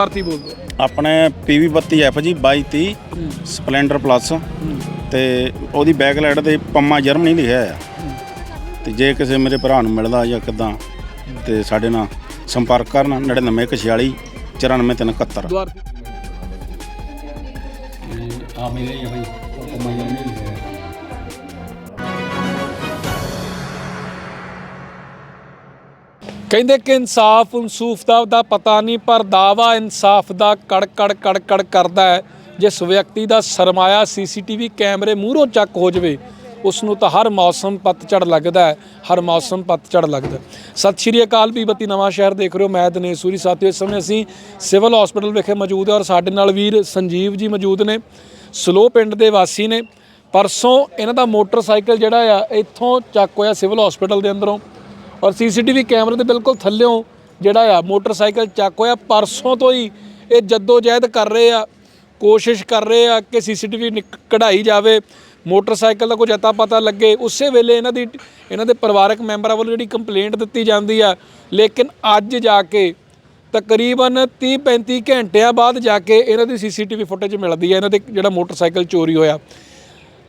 ਆਰਤੀ ਬੋਲ ਦਿਓ ਆਪਣੇ PV 32F ਜੀ 2230 ਸਪਲੈਂਡਰ ਪਲੱਸ। ਤੇ ਉਹਦੀ ਬੈਕ ਲਾਈਟ ਤੇ ਪੰਮਾ ਜਰਮਨੀ ਲਿਖਿਆ ਆ। ਤੇ ਜੇ ਕਿਸੇ ਮੇਰੇ ਭਰਾ ਨੂੰ ਮਿਲਦਾ ਜਾਂ ਕਿਦਾਂ ਤੇ ਸਾਡੇ ਨਾਲ ਸੰਪਰਕ ਕਰਨ 9946 94371 ਦੁਆਰਤੀ ਆ ਮੇਰੇ ਹੀ ਭਾਈ ਪੰਮਾ ਜਰਮਨੀ ਲਿਖਿਆ ਕਹਿੰਦੇ ਕਿ ਇਨਸਾਫ ਅਨਸੂਫ ਦਾ ਦਾ ਪਤਾ ਨਹੀਂ, ਪਰ ਦਾਵਾ ਇਨਸਾਫ ਦਾ ਕੜ ਕੜ ਕੜ ਕੜ ਕਰਦਾ ਹੈ। ਜਿਸ ਵਿਅਕਤੀ ਦਾ ਸਰਮਾਇਆ ਸੀਸੀਟੀਵੀ ਕੈਮਰੇ ਮੂਹਰੋਂ ਚੱਕ ਹੋ ਜਵੇ ਉਸ ਨੂੰ ਤਾਂ ਹਰ ਮੌਸਮ ਪਤਝੜ ਲੱਗਦਾ ਹੈ। ਹਰ ਮੌਸਮ ਪਤਝੜ ਲੱਗਦਾ ਸਤਿ ਸ਼੍ਰੀ ਅਕਾਲ ਪੀਬਤੀ ਨਵਾਂ ਸ਼ਹਿਰ ਦੇਖ ਰਹੇ ਹੋ। ਮੈਂ ਦਿਨੇਸ਼ ਸੂਰੀ। ਸਾਥੀਓ, ਇਸ ਸਮੇਂ ਅਸੀਂ ਸਿਵਲ ਹਸਪੀਟਲ ਵਿਖੇ ਮੌਜੂਦ ਹਾਂ ਔਰ ਸਾਡੇ ਨਾਲ ਵੀਰ ਸੰਜੀਵ ਜੀ ਮੌਜੂਦ ਨੇ। ਸਲੋ ਪਿੰਡ ਦੇ ਵਾਸੀ ਨੇ। ਪਰਸੋਂ ਇਹਨਾਂ ਦਾ ਮੋਟਰਸਾਈਕਲ ਜਿਹੜਾ ਆ, ਇੱਥੋਂ ਚੱਕ ਹੋਇਆ ਸਿਵਲ ਹਸਪੀਟਲ ਦੇ ਅੰਦਰੋਂ। ਔਰ ਸੀਸੀਟੀਵੀ ਕੈਮਰੇ ਦੇ ਬਿਲਕੁਲ ਥੱਲਿਓਂ ਜਿਹੜਾ ਆ ਮੋਟਰਸਾਈਕਲ ਚੱਕ ਹੋਇਆ, ਪਰਸੋਂ ਤੋਂ ਹੀ ਇਹ ਜੱਦੋ ਜਹਿਦ ਕਰ ਰਹੇ ਆ, ਕੋਸ਼ਿਸ਼ ਕਰ ਰਹੇ ਆ ਕਿ ਸੀਸੀਟੀਵੀ ਕਢਾਈ ਜਾਵੇ, ਮੋਟਰਸਾਈਕਲ ਦਾ ਕੁਝ ਅਤਾ ਪਤਾ ਲੱਗੇ। ਉਸੇ ਵੇਲੇ ਇਹਨਾਂ ਦੀ, ਇਹਨਾਂ ਦੇ ਪਰਿਵਾਰਕ ਮੈਂਬਰਾਂ ਵੱਲੋਂ ਜਿਹੜੀ ਕੰਪਲੇਂਟ ਦਿੱਤੀ ਜਾਂਦੀ ਆ, ਲੇਕਿਨ ਅੱਜ ਜਾ ਕੇ ਤਕਰੀਬਨ 30 35 ਘੰਟਿਆਂ ਬਾਅਦ ਜਾ ਕੇ ਇਹਨਾਂ ਦੀ ਸੀਸੀਟੀਵੀ ਫੁਟੇਜ ਮਿਲਦੀ ਹੈ ਇਹਨਾਂ ਦੇ ਜਿਹੜਾ ਮੋਟਰਸਾਈਕਲ ਚੋਰੀ ਹੋਇਆ।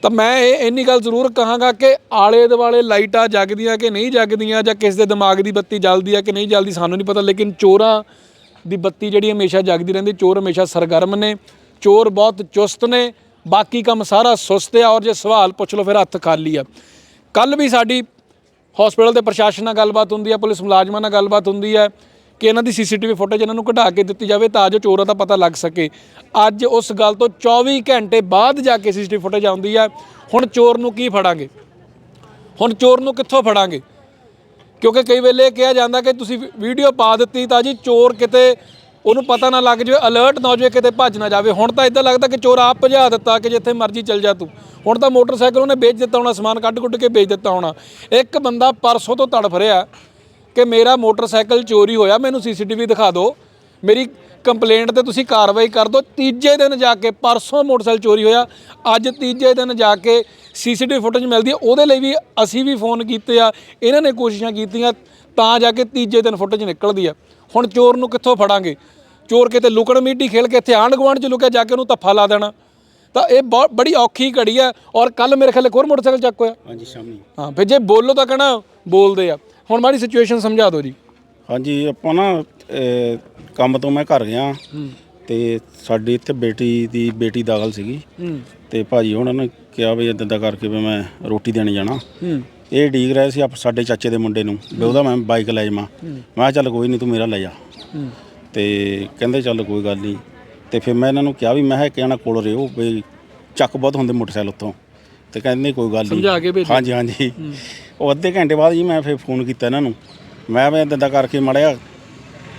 ਤਾਂ ਮੈਂ ਇਹ ਇੰਨੀ ਗੱਲ ਜ਼ਰੂਰ ਕਹਾਂਗਾ ਕਿ ਆਲੇ ਦੁਆਲੇ ਲਾਈਟਾਂ ਜਗਦੀਆਂ ਕਿ ਨਹੀਂ ਜਗਦੀਆਂ ਜਾਂ ਕਿਸ ਦੇ ਦਿਮਾਗ ਦੀ ਬੱਤੀ ਜਲਦੀ ਆ ਕਿ ਨਹੀਂ ਜਲਦੀ ਸਾਨੂੰ ਨਹੀਂ ਪਤਾ, ਲੇਕਿਨ ਚੋਰਾਂ ਦੀ ਬੱਤੀ ਜਿਹੜੀ ਹਮੇਸ਼ਾ ਜਗਦੀ ਰਹਿੰਦੀ, ਚੋਰ ਹਮੇਸ਼ਾ ਸਰਗਰਮ ਨੇ, ਚੋਰ ਬਹੁਤ ਚੁਸਤ ਨੇ, ਬਾਕੀ ਕੰਮ ਸਾਰਾ ਸੁਸਤ ਆ ਔਰ ਜੇ ਸਵਾਲ ਪੁੱਛ ਲਓ ਫਿਰ ਹੱਥ ਖਾਲੀ ਆ। ਕੱਲ ਵੀ ਸਾਡੀ ਹਸਪੀਟਲ ਦੇ ਪ੍ਰਸ਼ਾਸਨ ਨਾਲ ਗੱਲਬਾਤ ਹੁੰਦੀ ਹੈ ਪੁਲਿਸ ਮੁਲਾਜ਼ਮਾਂ ਨਾਲ ਗੱਲਬਾਤ ਹੁੰਦੀ ਹੈ ਕਿ ਇਹਨਾਂ ਦੀ ਸੀਸੀਟੀਵੀ ਫੁਟੇਜ ਇਹਨਾਂ ਨੂੰ ਕਢਾ ਕੇ ਦਿੱਤੀ ਜਾਵੇ ਤਾਂ ਜੋ ਚੋਰਾਂ ਦਾ ਪਤਾ ਲੱਗ ਸਕੇ। ਅੱਜ ਉਸ ਗੱਲ ਤੋਂ 24 ਘੰਟੇ ਬਾਅਦ ਜਾ ਕੇ ਸੀਸੀਟੀਵੀ ਫੁਟੇਜ ਆਉਂਦੀ ਹੈ। ਹੁਣ ਚੋਰ ਨੂੰ ਕੀ ਫੜਾਂਗੇ? ਹੁਣ ਚੋਰ ਨੂੰ ਕਿੱਥੋਂ ਫੜਾਂਗੇ? ਕਿਉਂਕਿ ਕਈ ਵੇਲੇ ਕਿਹਾ ਜਾਂਦਾ ਕਿ ਤੁਸੀਂ ਵੀਡੀਓ ਪਾ ਦਿੱਤੀ ਤਾਂ ਜੀ ਚੋਰ ਕਿਤੇ ਉਹਨੂੰ ਪਤਾ ਨਾ ਲੱਗ ਜਾਵੇ ਅਲਰਟ ਨਾ ਹੋ ਜਾਵੇ, ਕਿਤੇ ਭੱਜ ਨਾ ਜਾਵੇ। ਹੁਣ ਤਾਂ ਇਦਾਂ ਲੱਗਦਾ ਕਿ ਚੋਰ ਆਪ ਭਜਾ ਦਿੱਤਾ ਕਿ ਜਿੱਥੇ ਮਰਜ਼ੀ ਚੱਲ ਜਾ ਤੂੰ। ਹੁਣ ਤਾਂ ਮੋਟਰਸਾਈਕਲ ਉਹਨੇ ਵੇਚ ਦਿੱਤਾ ਹੋਣਾ, ਸਮਾਨ ਕੱਢ ਕੁੱਟ ਕੇ ਵੇਚ ਦਿੱਤਾ ਹੋਣਾ। ਇੱਕ ਬੰਦਾ ਪਰਸੋਂ ਤੋਂ ਤੜਫ ਰਿਹਾ। ਕਿ ਮੇਰਾ ਮੋਟਰਸਾਈਕਲ ਚੋਰੀ ਹੋਇਆ, ਮੈਨੂੰ ਸੀਸੀਟੀਵੀ ਦਿਖਾ ਦਿਓ। ਮੇਰੀ ਕੰਪਲੇਂਟ ਤੇ ਤੁਸੀਂ ਕਾਰਵਾਈ ਕਰ ਦਿਓ। ਤੀਜੇ ਦਿਨ ਜਾ ਕੇ ਪਰਸੋਂ ਮੋਟਰਸਾਈਕਲ ਚੋਰੀ ਹੋਇਆ। ਅੱਜ ਤੀਜੇ ਦਿਨ ਜਾ ਕੇ ਸੀਸੀਟੀਵੀ ਫੁਟੇਜ ਮਿਲਦੀ ਹੈ। ਉਹਦੇ ਲਈ ਵੀ ਅਸੀਂ ਵੀ ਫੋਨ ਕੀਤੇ ਆ। ਇਹਨਾਂ ਨੇ ਕੋਸ਼ਿਸ਼ਾਂ ਕੀਤੀਆਂ, ਤਾਂ ਜਾ ਕੇ ਤੀਜੇ ਦਿਨ ਫੁਟੇਜ ਨਿਕਲਦੀ ਆ ਹੁਣ ਚੋਰ ਨੂੰ ਕਿੱਥੋਂ ਫੜਾਂਗੇ? ਚੋਰ ਕਿਤੇ ਲੁਕਣ ਮੀਟੀ ਖੇਲ ਕੇ ਇੱਥੇ ਆਂਢ ਗੁਆਂਢ ਚ ਲੁਕਿਆ, ਜਾ ਕੇ ਉਹਨੂੰ ਧੱਫਾ ਲਾ ਦੇਣਾ। ਤਾਂ ਇਹ ਬਹੁਤ ਬੜੀ ਔਖੀ ਘੜੀ ਆ ਔਰ ਕੱਲ ਮੇਰੇ ਖਿਆਲ ਇੱਕ ਹੋਰ ਮੋਟਰਸਾਈਕਲ ਚੱਕ ਹੋਇਆ। ਹਾਂਜੀ ਸ਼ਾਮੀ। ਹਾਂ ਫਿਰ ਜੇ ਬੋਲੋ ਤਾਂ ਕਹਣਾ ਬੋਲਦੇ ਆ। ਹੁਣ ਮਾੜੀ ਸਿਚੁਏਸ਼ਨ ਸਮਝਾ ਦਿਓ ਜੀ। ਹਾਂਜੀ ਆਪਾਂ ਨਾ ਅਹ, ਕੰਮ ਤੋਂ ਮੈਂ ਘਰ ਗਿਆ। ਤੇ ਸਾਡੀ ਇੱਥੇ ਬੇਟੀ ਦੀ ਬੇਟੀ ਦਾਖਲ ਸੀਗੀ। ਹੂੰ। ਤੇ ਭਾਜੀ ਉਹਨਾਂ ਨੇ ਕਿਹਾ ਵੀ ਇਦਾਂ ਦਾ ਕਰਕੇ ਵੀ ਮੈਂ ਰੋਟੀ ਦੇਣ ਜਾਣਾ। ਹੂੰ। ਇਹ ਡੀਕ ਰਹੇ ਸੀ ਆਪ ਸਾਡੇ ਚਾਚੇ ਦੇ ਮੁੰਡੇ ਨੂੰ। ਵੀ ਉਹਦਾ ਮੈਂ ਬਾਈਕ ਲੈ ਜਾਵਾਂ। ਮੈਂ ਕਿਹਾ ਚੱਲ ਕੋਈ ਨਹੀਂ ਤੂੰ ਮੇਰਾ ਲੈ ਜਾ। ਹੂੰ। ਤੇ ਕਹਿੰਦੇ ਚੱਲ ਕੋਈ ਗੱਲ ਨਹੀਂ ਤੇ ਫਿਰ ਮੈਂ ਇਹਨਾਂ ਨੂੰ ਕਿਹਾ ਵੀ ਮੈਂ ਕਿਹਾ ਕਿ ਇਹਨਾਂ ਕੋਲ ਰਿਓ ਵੀ ਚੱਕ ਬਹੁਤ ਹੁੰਦੇ ਮੋਟਰਸਾਈਕਲ ਉੱਤੋਂ। ਤੇ ਕਹਿੰਦੇ ਨਹੀਂ ਕੋਈ ਗੱਲ ਨਹੀਂ ਸਮਝਾ ਕੇ ਭੇਜਿਆ। ਹਾਂਜੀ ਹਾਂਜੀ। ਉਹ ਅੱਧੇ ਘੰਟੇ ਬਾਅਦ ਜੀ ਮੈਂ ਫਿਰ ਫੋਨ ਕੀਤਾ ਇਹਨਾਂ ਨੂੰ। ਮੈਂ ਵੀ ਇਦਾਂ ਦਾ ਕਰਕੇ ਮੜਿਆ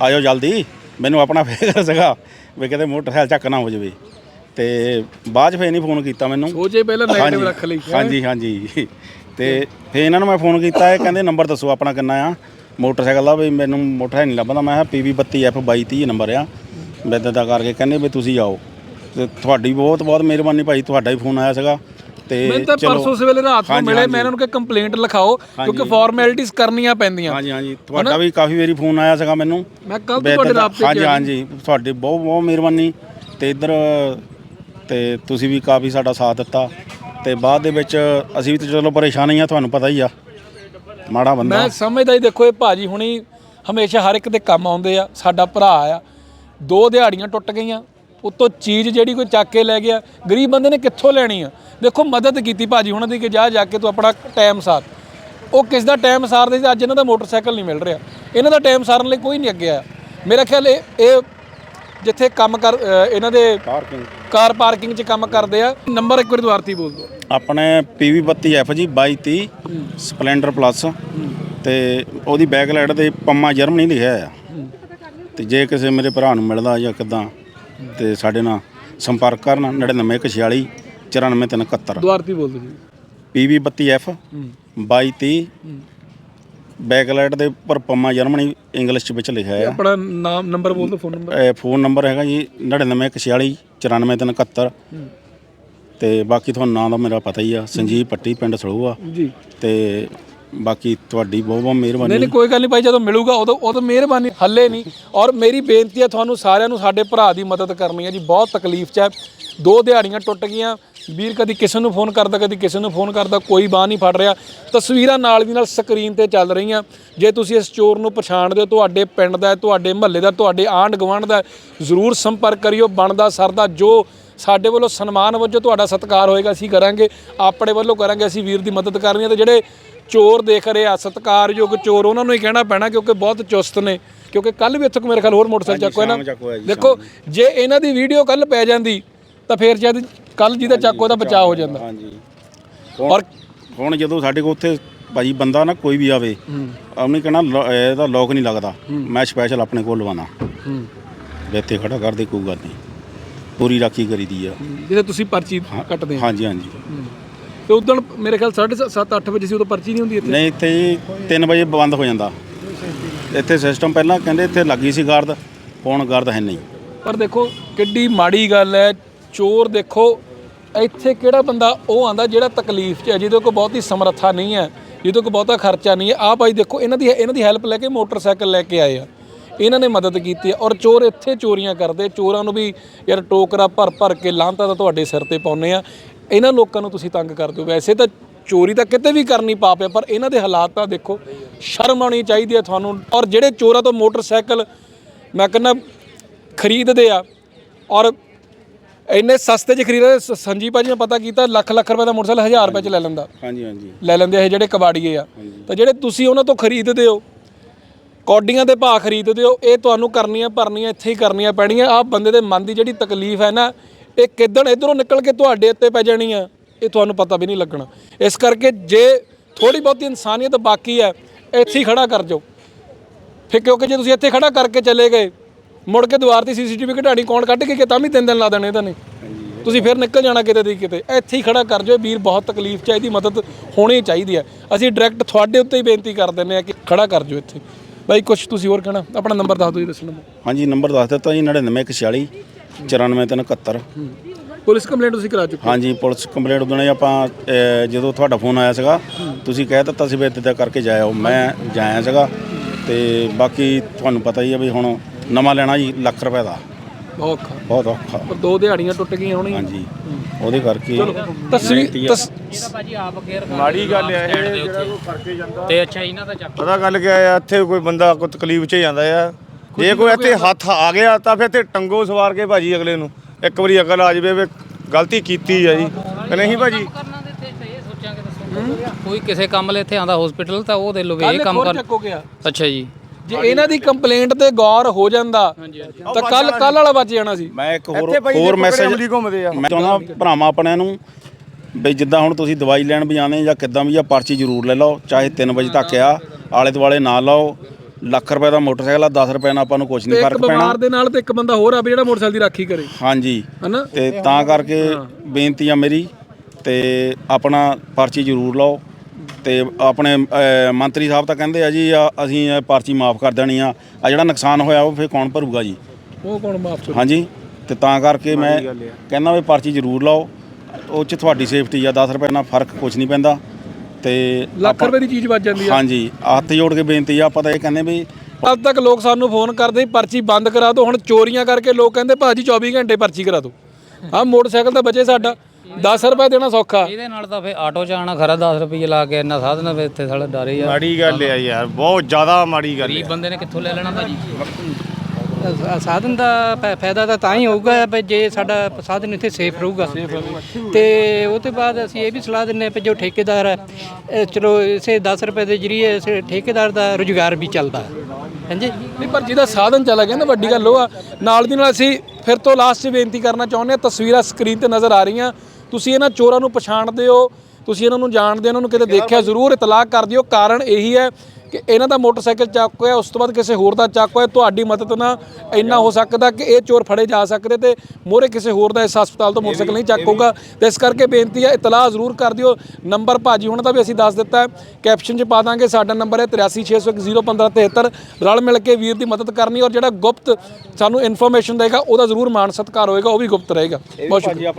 ਆਇਓ ਜਲਦੀ। ਮੈਨੂੰ ਆਪਣਾ ਫਿਕਰ ਸੀਗਾ ਵੀ ਕਿਤੇ ਮੋਟਰਸਾਈਕਲ ਚੱਕ ਨਾ ਹੋ ਜਾਵੇ। ਤੇ ਬਾਅਦ 'ਚ ਫਿਰ ਨਹੀਂ ਫੋਨ ਕੀਤਾ ਮੈਨੂੰ। ਸੋਚੇ ਪਹਿਲਾਂ ਨੈਗੇਟਿਵ ਹਾਂਜੀ, ਰੱਖ ਲਈ। ਹੈਂ? ਹਾਂਜੀ ਹਾਂਜੀ। ਤੇ ਫਿਰ ਇਹਨਾਂ ਨੂੰ ਮੈਂ ਫੋਨ ਕੀਤਾ ਇਹ ਕਹਿੰਦੇ ਨੰਬਰ ਦੱਸੋ ਆਪਣਾ ਕਿੰਨਾ ਆ। ਮੋਟਰਸਾਈਕਲ ਦਾ ਵੀ ਮੈਨੂੰ ਮੋਟਰਸਾਈਕਲ ਨਹੀਂ ਲੱਭਦਾ। ਮੈਂ ਕਿਹਾ PV 32F 2230 ਨੰਬਰ ਆ। ਮੈਂ ਇੱਦਾਂ ਦਾ ਕਰਕੇ ਕਹਿੰਦੇ ਵੀ ਤੁਸੀਂ ਆਓ। ਤੇ ਤੁਹਾਡੀ ਬਹੁਤ ਬਹੁਤ ਮਿਹਰਬਾਨੀ ਭਾਈ ਤੁਹਾਡਾ ਹੀ ਫੋਨ ਆਇਆ ਸੀਗਾ। ਤੇ ਮੈਨੂੰ ਤਾਂ ਪਰਸੋਂ ਸਵੇਲੇ ਰਾਤ ਨੂੰ ਮਿਲੇ। ਮੈਂ ਇਹਨਾਂ ਨੂੰ ਕਿ ਕੰਪਲੇਂਟ ਲਿਖਾਓ ਕਿਉਂਕਿ ਫਾਰਮੈਲਿਟੀਆਂ ਕਰਨੀਆਂ ਪੈਂਦੀਆਂ। ਹਾਂਜੀ ਹਾਂਜੀ। ਤੁਹਾਡਾ ਵੀ ਕਾਫੀ ਵਾਰੀ ਫੋਨ ਆਇਆ ਸੀਗਾ ਮੈਨੂੰ। ਮੈਂ ਕੱਲ ਤੁਹਾਡੇ ਰਾਬਤੇ ਹਾਂਜੀ ਹਾਂਜੀ। ਤੁਹਾਡੀ ਬਹੁਤ ਬਹੁਤ ਮਿਹਰਬਾਨੀ। ਤੇ ਇੱਧਰ ਤੇ ਤੁਸੀਂ ਵੀ ਕਾਫੀ ਸਾਡਾ ਸਾਥ ਦਿੱਤਾ। ਤੇ ਬਾਅਦ ਦੇ ਵਿੱਚ ਅਸੀਂ ਵੀ ਤਾਂ ਚਲੋ ਪਰੇਸ਼ਾਨ ਹੀ ਆ ਤੁਹਾਨੂੰ ਪਤਾ ਹੀ ਆ। ਮਾੜਾ ਬੰਦਾ। ਮੈਂ ਸਮਝਦਾ ਹੀ ਦੇਖੋ ਇਹ ਭਾਜੀ ਹੁਣੀ ਹਮੇਸ਼ਾ ਹਰ ਇੱਕ ਦੇ ਕੰਮ ਆਉਂਦੇ ਆ ਸਾਡਾ ਭਰਾ ਆ। ਦੋ ਦਿਹਾੜੀਆਂ ਟੁੱਟ ਗਈਆਂ। ਉਤੋਂ ਚੀਜ਼ ਜਿਹੜੀ ਕੋਈ ਚੱਕ ਕੇ ਲੈ ਗਿਆ ਗਰੀਬ ਬੰਦੇ ਨੇ ਕਿੱਥੋਂ ਲੈਣੀ ਆ? ਦੇਖੋ ਮਦਦ ਕੀਤੀ ਭਾਜੀ ਹੁਣਾਂ ਦੀ ਕਿ ਜਾ ਜਾ ਕੇ ਤੂੰ ਆਪਣਾ ਟਾਈਮ ਸਾਰ। ਉਹ ਕਿਸ ਦਾ ਟਾਈਮ ਸਾਰਦੇ ਸੀ ਅੱਜ ਇਹਨਾਂ ਦਾ ਮੋਟਰਸਾਈਕਲ ਨਹੀਂ ਮਿਲ ਰਿਹਾ। ਇਹਨਾਂ ਦਾ ਟਾਈਮ ਸਾਰਨ ਲਈ ਕੋਈ ਨਹੀਂ ਅੱਗੇ ਆਇਆ। ਮੇਰਾ ਖਿਆਲ ਇਹ ਇਹ ਜਿੱਥੇ ਕੰਮ ਕਰ ਇਹਨਾਂ ਦੇ ਪਾਰਕਿੰਗ ਕਾਰ ਪਾਰਕਿੰਗ 'ਚ ਕੰਮ ਕਰਦੇ ਆ। ਨੰਬਰ ਇੱਕ ਵਾਰੀ ਦੁਆਰਤੀ ਬੋਲ ਦਿਓ। ਆਪਣੇ PV 32F ਜੀ 2230 ਸਪਲੈਂਡਰ ਪਲੱਸ। ਤੇ ਉਹਦੀ ਬੈਕ ਲਾਈਟ ਤੇ ਪੰਮਾ ਜਰਮਨੀ ਲਿਖਿਆ ਆ ਤੇ ਜੇ ਕਿਸੇ ਮੇਰੇ ਭਰਾ ਨੂੰ ਮਿਲਦਾ ਜਾਂ ਕਿਦਾਂ ਤੇ ਸਾਡੇ ਨਾਲ ਸੰਪਰਕ ਕਰਨ 9946 94371 ਦੁਆਰਤੀ ਦਿਓ ਜੀ। PV 32F 2230 ਬੈਕ ਲਾਈਟ ਦੇ ਉੱਪਰ ਪੰਮਾ ਜਰਮਨੀ ਇੰਗਲਿਸ਼ ਚ ਵਿੱਚ ਲਿਖਿਆ ਆ ਆਪਣਾ ਨਾਮ ਨੰਬਰ ਬੋਲ ਦਿਓ ਫੋਨ ਨੰਬਰ। ਇਹ ਫੋਨ ਨੰਬਰ ਹੈਗਾ ਜੀ 9946 94371 ਤੇ ਬਾਕੀ ਤੁਹਾਨੂੰ ਨਾਂ ਦਾ ਮੇਰਾ ਪਤਾ ਹੀ ਆ ਸੰਜੀਵ ਪੱਟੀ ਪਿੰਡ ਸਲੂਆ। ਜੀ। ਤੇ ਬਾਕੀ ਤੁਹਾਡੀ ਬਹੁਤ ਬਹੁਤ ਨਹੀਂ ਮਿਹਰਬਾਨੀ। ਨਹੀਂ ਕੋਈ ਗੱਲ ਨਹੀਂ ਭਾਈ ਜਦੋਂ ਮਿਲੂਗਾ ਉਦੋਂ ਉਦੋਂ ਮਿਹਰਬਾਨੀ ਹੱਲੇ ਨਹੀਂ। ਔਰ ਮੇਰੀ ਬੇਨਤੀ ਹੈ ਤੁਹਾਨੂੰ ਸਾਰਿਆਂ ਨੂੰ ਸਾਡੇ ਭਰਾ ਦੀ ਮਦਦ ਕਰਨੀ ਹੈ ਜੀ ਬਹੁਤ ਤਕਲੀਫ 'ਚ ਹੈ। ਦੋ ਦਿਹਾੜੀਆਂ ਟੁੱਟ ਗਈਆਂ। ਵੀਰ ਕਦੀ ਕਿਸੇ ਨੂੰ ਫੋਨ ਕਰਦਾ ਕਦੀ ਕਿਸੇ ਨੂੰ ਫੋਨ ਕਰਦਾ ਕੋਈ ਬਾਹ ਨਹੀਂ ਫੜ ਰਿਹਾ। ਤਸਵੀਰਾਂ ਨਾਲ ਦੀ ਨਾਲ ਸਕਰੀਨ ਤੇ ਚੱਲ ਰਹੀਆਂ। ਜੇ ਤੁਸੀਂ ਇਸ ਚੋਰ ਨੂੰ ਪਛਾਣਦੇ ਹੋ ਤੁਹਾਡੇ ਪਿੰਡ ਦਾ ਹੈ, ਤੁਹਾਡੇ ਮਹੱਲੇ ਦਾ ਤੁਹਾਡੇ ਆਂਢ ਗੁਆਂਢ ਦਾ ਹੈ, ਜ਼ਰੂਰ ਸੰਪਰਕ ਕਰਿਓ। ਬਣਦਾ ਸਰਦਾ ਜੋ ਸਾਡੇ ਵੱਲੋਂ ਸਨਮਾਨ ਵਜੋਂ ਤੁਹਾਡਾ ਸਤਿਕਾਰ ਹੋਏਗਾ ਅਸੀਂ ਕਰਾਂਗੇ। ਆਪਣੇ ਵੱਲੋਂ ਕਰਾਂਗੇ ਅਸੀਂ ਵੀਰ ਦੀ ਮਦਦ ਕਰਨੀ ਹੈ। ਤੇ ਜਿਹੜੇ ਚੋਰ ਦੇਖ ਰਹੇ ਆ ਸਤਿਕਾਰਯੋਗ ਚੋਰ ਉਹਨਾਂ ਨੂੰ ਹੀ ਕਹਿਣਾ ਪੈਣਾ ਕਿਉਂਕਿ ਬਹੁਤ ਚੁਸਤ ਨੇ। ਕਿਉਂਕਿ ਕੱਲ ਵੀ ਇੱਥੋਂ ਮੇਰੇ ਖਿਆਲ ਹੋਰ ਮੋਟਰਸਾਈਕਲ ਚੱਕੋ ਇਹਨਾਂ ਦੇਖੋ ਜੇ ਇਹਨਾਂ ਦੀ ਵੀਡੀਓ ਕੱਲ ਪੈ ਜਾਂਦੀ ਤਾਂ ਫੇਰ ਸ਼ਾਇਦ ਕੱਲ ਜਿਹਦਾ ਚੱਕੋ ਦਾ ਬਚਾਅ ਹੋ ਜਾਂਦਾ। ਹਾਂਜੀ। ਔਰ ਹੁਣ ਜਦੋਂ ਸਾਡੇ ਕੋਲ ਉੱਥੇ ਭਾਜੀ ਬੰਦਾ ਨਾ ਕੋਈ ਵੀ ਆਵੇ ਉਹਨੇ ਕਹਿਣਾ ਇਹਦਾ ਲੋਕ ਨਹੀਂ ਲੱਗਦਾ। ਮੈਂ ਸਪੈਸ਼ਲ ਆਪਣੇ ਕੋਲ ਲਵਾਣਾ ਇੱਥੇ ਖੜਾ ਕਰਦੇ ਕੋਈ ਗੱਲ ਨਹੀਂ। ਪੂਰੀ ਰਾਖੀ ਕਰੀਦੀ ਆ। ਜਿਹਦੇ ਤੁਸੀਂ ਪਰਚੀ ਕੱਟਦੇ ਹਾਂਜੀ ਹਾਂਜੀ। ਤੇ ਉਦੋਂ ਮੇਰੇ ਖਿਆਲ 7:30 8 ਵਜੇ ਸੀ ਉਦੋਂ ਪਰਚੀ ਨਹੀਂ ਹੁੰਦੀ ਇੱਥੇ? ਨਹੀਂ ਇੱਥੇ 3 ਵਜੇ ਬੰਦ ਹੋ ਜਾਂਦਾ। ਇੱਥੇ ਸਿਸਟਮ ਪਹਿਲਾਂ ਕਹਿੰਦੇ ਇੱਥੇ ਲੱਗੀ ਸੀ ਗਾਰਡ ਹੁਣ ਗਾਰਡ ਹੈ ਨਹੀਂ। ਪਰ ਦੇਖੋ ਕਿੱਡੀ ਮਾੜੀ ਗੱਲ ਹੈ ਚੋਰ ਦੇਖੋ ਇੱਥੇ ਕਿਹੜਾ ਬੰਦਾ ਉਹ ਆਂਦਾ ਜਿਹੜਾ ਤਕਲੀਫ 'ਚ ਹੈ ਜਿਹਦੇ ਕੋਲ ਬਹੁਤੀ ਸਮਰੱਥਾ ਨਹੀਂ ਹੈ ਜਿਹਦੇ ਕੋਲ ਬਹੁਤਾ ਖਰਚਾ ਨਹੀਂ ਹੈ। ਆਹ ਭਾਈ ਦੇਖੋ ਇਹਨਾਂ ਦੀ ਇਹਨਾਂ ਦੀ ਹੈਲਪ ਲੈ ਕੇ ਮੋਟਰਸਾਈਕਲ ਲੈ ਕੇ ਆਏ ਆ। ਇਹਨਾਂ ਨੇ ਮਦਦ ਕੀਤੀ ਹੈ ਔਰ ਚੋਰ ਇੱਥੇ ਚੋਰੀਆਂ ਕਰਦੇ ਚੋਰਾਂ ਨੂੰ ਵੀ ਯਾਰ ਟੋਕਰਾ ਭਰ ਭਰ ਕੇ ਲਾਂਤਾ ਤਾਂ ਤੁਹਾਡੇ ਸਿਰ ਤੇ ਪਾਉਨੇ ਆ। ਇਹਨਾਂ ਲੋਕਾਂ ਨੂੰ ਤੁਸੀਂ ਤੰਗ ਕਰਦੇ ਹੋ। ਵੈਸੇ ਤਾਂ ਚੋਰੀ ਤਾਂ ਕਿਤੇ ਵੀ ਕਰਨੀ ਪਾਪ ਹੈ ਪਰ ਇਹਨਾਂ ਦੇ ਹਾਲਾਤ ਤਾਂ ਦੇਖੋ ਸ਼ਰਮ ਆਉਣੀ ਚਾਹੀਦੀ ਹੈ ਤੁਹਾਨੂੰ। ਔਰ ਜਿਹੜੇ ਚੋਰਾਂ ਤੋਂ ਮੋਟਰਸਾਈਕਲ ਮੈਂ ਕਹਿੰਦਾ ਖਰੀਦਦੇ ਆ ਔਰ ਇੰਨੇ ਸਸਤੇ 'ਚ ਖਰੀਦਦੇ ਸ- ਸੰਜੀ ਭਾਜੀ ਨੇ ਪਤਾ ਕੀਤਾ ਲੱਖ ਲੱਖ ਰੁਪਏ ਦਾ ਮੋਟਰਸਾਈਕਲ 1000 ਰੁਪਏ 'ਚ ਲੈ ਲੈਂਦਾ। ਹਾਂਜੀ ਹਾਂਜੀ। ਲੈ ਲੈਂਦੇ ਇਹ ਜਿਹੜੇ ਕਬਾੜੀਏ ਆ। ਤਾਂ ਜਿਹੜੇ ਤੁਸੀਂ ਉਹਨਾਂ ਤੋਂ ਖਰੀਦਦੇ ਹੋ ਕੌਡੀਆਂ ਦੇ ਭਾਅ ਖਰੀਦਦੇ ਹੋ ਇਹ ਤੁਹਾਨੂੰ ਕਰਨੀਆਂ ਭਰਨੀਆਂ ਇੱਥੇ ਹੀ ਕਰਨੀਆਂ ਪੈਣੀਆਂ। ਆਹ ਬੰਦੇ ਦੇ ਮਨ ਦੀ ਜਿਹੜੀ ਤਕਲੀਫ ਹੈ ਨਾ ਇਹ ਕਿੱਦਣ ਇਧਰੋਂ ਨਿਕਲ ਕੇ ਤੁਹਾਡੇ ਉੱਤੇ ਪੈ ਜਾਣੀ ਆ, ਇਹ ਤੁਹਾਨੂੰ ਪਤਾ ਵੀ ਨਹੀਂ ਲੱਗਣਾ। ਇਸ ਕਰਕੇ ਜੇ ਥੋੜੀ ਬਹੁਤੀ ਇਨਸਾਨੀਅਤ ਬਾਕੀ ਹੈ, ਇੱਥੇ ਹੀ ਖੜਾ ਕਰ ਜਾਓ। ਫਿਰ ਕਿਉਂਕਿ ਜੇ ਤੁਸੀਂ ਇੱਥੇ ਖੜਾ ਕਰਕੇ ਚਲੇ ਗਏ, ਮੁੜ ਕੇ ਦੁਆਰ ਤੇ ਸੀਸੀਟੀਵੀ ਘਟਾਣੀ ਕੌਣ ਕੱਢ ਕੇ ਕਿ ਤਾਂ ਵੀ ਤਿੰਨ ਦਿਨ ਲਾ ਦੇਣੇ ਤਾਂ ਨੇ। ਤੁਸੀਂ ਫਿਰ ਨਿਕਲ ਜਾਣਾ ਕਿਤੇ ਦੀ ਕਿਤੇ। ਇੱਥੇ ਹੀ ਖੜਾ ਕਰ ਜਾਓ ਵੀਰ ਬਹੁਤ ਤਕਲੀਫ ਚ ਇਹਦੀ ਮਦਦ ਹੋਣੀ ਚਾਹੀਦੀ ਹੈ। ਅਸੀਂ ਡਾਇਰੈਕਟ ਤੁਹਾਡੇ ਉੱਤੇ ਹੀ ਬੇਨਤੀ ਕਰ ਦਿੰਦੇ ਆ ਕਿ ਖੜਾ ਕਰ ਜਾਓ ਇੱਥੇ। ਬਾਈ ਕੁਝ ਤੁਸੀਂ ਹੋਰ ਕਹਿਣਾ? ਆਪਣਾ ਨੰਬਰ ਦੱਸ ਦਿਓ ਜੀ, ਦੱਸਣਾ ਹਾਂਜੀ ਨੰਬਰ ਦੱਸ ਦਿੱਤਾ ਜੀ 99146 94371 ਪੁਲਿਸ ਕੰਪਲੇਂਟ ਤੁਸੀਂ ਕਰਾ ਚੁੱਕੇ ਹਾਂਜੀ ਪੁਲਿਸ ਕੰਪਲੇਂਟ ਉਦੋਂ ਹੀ ਆਪਾਂ ਅਹ, ਜਦੋਂ ਤੁਹਾਡਾ ਫੋਨ ਆਇਆ ਸੀਗਾ ਤੁਸੀਂ ਕਹਿ ਦਿੱਤਾ ਸੀ ਵੀ ਇੱਦਾਂ ਦਾ ਕਰਕੇ ਜਾਇਓ। ਮੈਂ ਜਾਇਆ ਸੀਗਾ ਤੇ ਬਾਕੀ ਤੁਹਾਨੂੰ ਪਤਾ ਹੀ ਆ ਵੀ ਹੁਣ ਨਵਾਂ ਲੈਣਾ ਜੀ ਲੱਖ ਰੁਪਏ ਦਾ। ਬਹੁਤ ਔਖਾ। ਬਹੁਤ ਔਖਾ। ਪਰ ਦੋ ਦਿਹਾੜੀਆਂ ਟੁੱਟ ਗਈਆਂ ਹੋਣੀਆਂ ਹਾਂਜੀ ਉਹਦੇ ਕਰਕੇ ਤਸਵੀਰ ਤਸ ਭਾਜੀ ਆਪ ਕੇਅਰ ਮਾੜੀ ਗੱਲ ਹੈ ਇਹ ਜਿਹੜਾ ਕੋਈ ਕਰਕੇ ਜਾਂਦਾ। ਤੇ ਅੱਛਾ ਇਹਨਾਂ ਦਾ ਚੱਕ। ਪਤਾ ਗੱਲ ਕਿਆ ਆ ਇੱਥੇ ਕੋਈ ਬੰਦਾ ਕੋਈ ਤਕਲੀਫ 'ਚ ਜਾਂਦਾ ਆ। ਜੇ ਕੋਈ ਇੱਥੇ ਹੱਥ ਆ ਗਿਆ ਤਾਂ ਫਿਰ ਤੇ ਟੰਗੋ ਸਵਾਰ ਕੇ ਭਾਜੀ ਅਗਲੇ ਨੂੰ। ਇੱਕ ਵਾਰੀ ਅਕਲ ਆ ਜਾਵੇ ਵੀ ਗਲਤੀ ਕੀਤੀ ਆ ਜੀ। ਕਿ ਨਹੀਂ ਭਾਜੀ? ਕਰਨਾ ਦੇ ਇੱਥੇ ਤੇ ਇਹ ਸੋਚਾਂਗੇ ਦੱਸੋ ਕੋਈ ਕਿਸੇ ਕੰਮ ਲਈ ਇੱਥੇ ਆਂਦਾ ਹਸਪੀਟਲ ਤਾਂ ਉਹ ਦੇ ਲੋਗੇ ਇਹ ਕੰਮ ਕਰ ਅੱਛਾ ਜੀ। ਜੇ ਇਹਨਾਂ ਦੀ ਕੰਪਲੇਂਟ ਤੇ ਗੌਰ ਹੋ ਜਾਂਦਾ ਤਾਂ ਕੱਲ ਕੱਲ ਵਾਲਾ ਬਚ ਜਾਣਾ ਸੀ। ਮੈਂ ਇੱਕ ਹੋਰ ਹੋਰ ਮੈਸੇਜ ਘੁੰਮਦੇ ਆ। ਮੈਂ ਚਾਹੁੰਦਾ ਭਰਾਵਾਂ ਆਪਣਿਆਂ ਨੂੰ ਬਈ ਜਿੱਦਾਂ ਹੁਣ ਤੁਸੀਂ ਦਵਾਈ ਲੈਣ ਵੀ ਆਉਂਦੇ ਜਾਂ ਕਿੱਦਾਂ ਵੀ ਆ ਪਰਚੀ ਜ਼ਰੂਰ ਲੈ ਲਓ ਚਾਹੇ 3 ਵਜੇ ਤੱਕ ਆ ਆਲੇ ਦੁਆਲੇ ਨਾ ਲਾਓ। ਲੱਖ ਰੁਪਏ ਦਾ ਮੋਟਰਸਾਈਕਲ ਆ 10 ਰੁਪਏ ਨਾਲ ਆਪਾਂ ਨੂੰ ਕੁਝ ਨਹੀਂ ਫ਼ਰਕ ਪੈਣਾ। ਬਿਮਾਰ ਦੇ ਨਾਲ ਤੇ ਇੱਕ ਬੰਦਾ ਹੋਰ ਆ ਵੀ ਜਿਹੜਾ ਮੋਟਰਸਾਈਕਲ ਦੀ ਰਾਖੀ ਕਰੇ। ਹਾਂਜੀ। ਹਨਾ? ਤੇ ਤਾਂ ਕਰਕੇ ਬੇਨਤੀ ਆ ਮੇਰੀ ਤੇ ਆਪਣਾ ਪਰਚੀ ਜ਼ਰੂਰ ਲਓ। ਤੇ ਆਪਣੇ ਮੰਤਰੀ ਸਾਹਿਬ ਤਾਂ ਕਹਿੰਦੇ ਆ ਜੀ ਅਸੀਂ ਇਹ ਪਰਚੀ ਮਾਫ ਕਰ ਦੇਣੀ ਆ। ਆ ਜਿਹੜਾ ਨੁਕਸਾਨ ਹੋਇਆ ਉਹ ਫਿਰ ਕੌਣ ਭਰੂਗਾ ਜੀ? ਉਹ ਕੌਣ ਮਾਫ ਚੋ ਹਾਂਜੀ। ਤੇ ਤਾਂ ਕਰਕੇ ਮੈਂ ਕਹਿੰਦਾ ਵੀ ਪਰਚੀ ਜ਼ਰੂਰ ਲਾਓ। ਉਹ ਚ ਤੁਹਾਡੀ ਸੇਫਟੀ ਆ 10 ਰੁਪਏ ਨਾਲ ਫ਼ਰਕ ਕੁਝ ਨਹੀਂ ਪੈਂਦਾ। ਤੇ ਲੱਖ ਰੁਪਏ ਦੀ ਚੀਜ਼ ਬਚ ਜਾਂਦੀ ਆ। ਹਾਂਜੀ ਹੱਥ ਜੋੜ ਕੇ ਬੇਨਤੀ ਆ ਆਪਾਂ ਤਾਂ ਇਹ ਕਹਿੰਦੇ ਵੀ ਅੱਜ ਤੱਕ ਲੋਕ ਸਾਨੂੰ ਫੋਨ ਕਰਦੇ ਸੀ, ਪਰਚੀ ਬੰਦ ਕਰਾ ਦਿਓ ਹੁਣ ਚੋਰੀਆਂ ਕਰਕੇ ਲੋਕ ਕਹਿੰਦੇ ਭਾਜੀ 24 ਘੰਟੇ ਪਰਚੀ ਕਰਾ ਦਿਓ ਆਹ ਮੋਟਰਸਾਈਕਲ ਤਾਂ ਬਚੇ ਸਾਡਾ। 10 ਰੁਪਏ ਦੇਣਾ ਸੌਖਾ। ਇਹਦੇ ਨਾਲ ਤਾਂ ਫੇ ਆਟੋ ਚ ਆਣਾ ਖਰਾ 10 ਰੁਪਏ ਲਾ ਕੇ ਇੰਨਾ ਸਾਧਨ ਵੇ ਇੱਥੇ ਸਾਲਾ ਡਰੇ ਆ। ਮਾੜੀ ਗੱਲ ਆ ਯਾਰ ਬਹੁਤ ਜ਼ਿਆਦਾ ਮਾੜੀ ਗੱਲ ਗਰੀਬ ਬੰਦੇ ਨੇ ਕਿੱਥੋਂ ਲੈ ਲੈਣਾ ਭਾਜੀ? ਸਾਧਨ ਦਾ ਫਾ- ਫਾਇਦਾ ਤਾਂ ਤਾਂ ਹੀ ਹੋਊਗਾ ਵੀ ਜੇ ਸਾਡਾ ਸਾਧਨ ਇੱਥੇ ਸੇਫ ਰਹੂਗਾ। ਤੇ ਉਹ ਤੋਂ ਬਾਅਦ ਅਸੀਂ ਇਹ ਵੀ ਸਲਾਹ ਦਿੰਨੇ ਆ ਵੀ ਜੋ ਠੇਕੇਦਾਰ ਹੈ ਚਲੋ ਇਸੇ 10 ਰੁਪਏ ਦੇ ਜਰੀਏ ਇਸੇ ਠੇਕੇਦਾਰ ਦਾ ਰੁਜ਼ਗਾਰ ਵੀ ਚੱਲਦਾ ਹਾਂਜੀ? ਨਹੀਂ, ਪਰ ਜਿਹਦਾ ਸਾਧਨ ਚਲਾ ਗਿਆ ਨਾ, ਵੱਡੀ ਗੱਲ ਉਹ ਆ, ਨਾਲ ਦੀ ਨਾਲ ਅਸੀਂ ਫਿਰ ਤੋਂ ਲਾਸਟ 'ਚ ਬੇਨਤੀ ਕਰਨਾ ਚਾਹੁੰਦੇ ਆ ਤਸਵੀਰਾਂ ਸਕਰੀਨ ਤੇ ਨਜ਼ਰ ਆ ਰਹੀਆਂ। ਤੁਸੀਂ ਇਹਨਾਂ ਚੋਰਾਂ ਨੂੰ ਪਛਾਣਦੇ ਹੋ, ਤੁਸੀਂ ਇਹਨਾਂ ਨੂੰ ਜਾਣਦੇ ਹੋ, ਇਹਨਾਂ ਨੂੰ ਕਿਤੇ ਦੇਖਿਆ ਜ਼ਰੂਰ, ਇਤਲਾਹ ਕਰ ਦਿਓ। ਕਾਰਨ ਇਹੀ ਹੈ ਕਿ ਇਹਨਾਂ ਦਾ ਮੋਟਰਸਾਈਕਲ ਚੱਕ ਹੋਇਆ ਉਸ ਤੋਂ ਬਾਅਦ ਕਿਸੇ ਹੋਰ ਦਾ ਚੱਕ ਹੋਇਆ ਤੁਹਾਡੀ ਮਦਦ ਨਾਲ ਇੰਨਾ ਹੋ ਸਕਦਾ ਕਿ ਇਹ ਚੋਰ ਫੜੇ ਜਾ ਸਕਦੇ ਤੇ ਮੋਰੇ ਕਿਸੇ ਹੋਰ ਦਾ ਇਸ ਹਸਪਤਾਲ ਤੋਂ ਮੋਟਰਸਾਈਕਲ ਨਹੀਂ ਚੱਕ ਹੋਊਗਾ। ਤੇ ਇਸ ਕਰਕੇ ਬੇਨਤੀ ਹੈ ਇਤਲਾਹ ਜ਼ਰੂਰ ਕਰ ਦਿਓ। ਨੰਬਰ ਭਾਜੀ ਹੁਣ ਦਾ ਵੀ ਅਸੀਂ ਦੱਸ ਦਿੱਤਾ ਹੈ। ਕੈਪਸ਼ਨ 'ਚ ਪਾ ਦਾਂਗੇ ਸਾਡਾ ਨੰਬਰ ਹੈ 8360101573 ਰਲ ਮਿਲ ਕੇ ਵੀਰ ਦੀ ਮਦਦ ਕਰਨੀ ਔਰ ਜਿਹੜਾ ਗੁਪਤ ਸਾਨੂੰ ਇਨਫੋਰਮੇਸ਼ਨ ਦੇਗਾ ਉਹਦਾ ਜ਼ਰੂਰ ਮਾਣ ਸਤਿਕਾਰ ਹੋਏਗਾ ਉਹ ਵੀ ਗੁਪਤ ਰਹੇਗਾ। ਬਹੁਤ ਸ਼ੁਕਰੀਆ।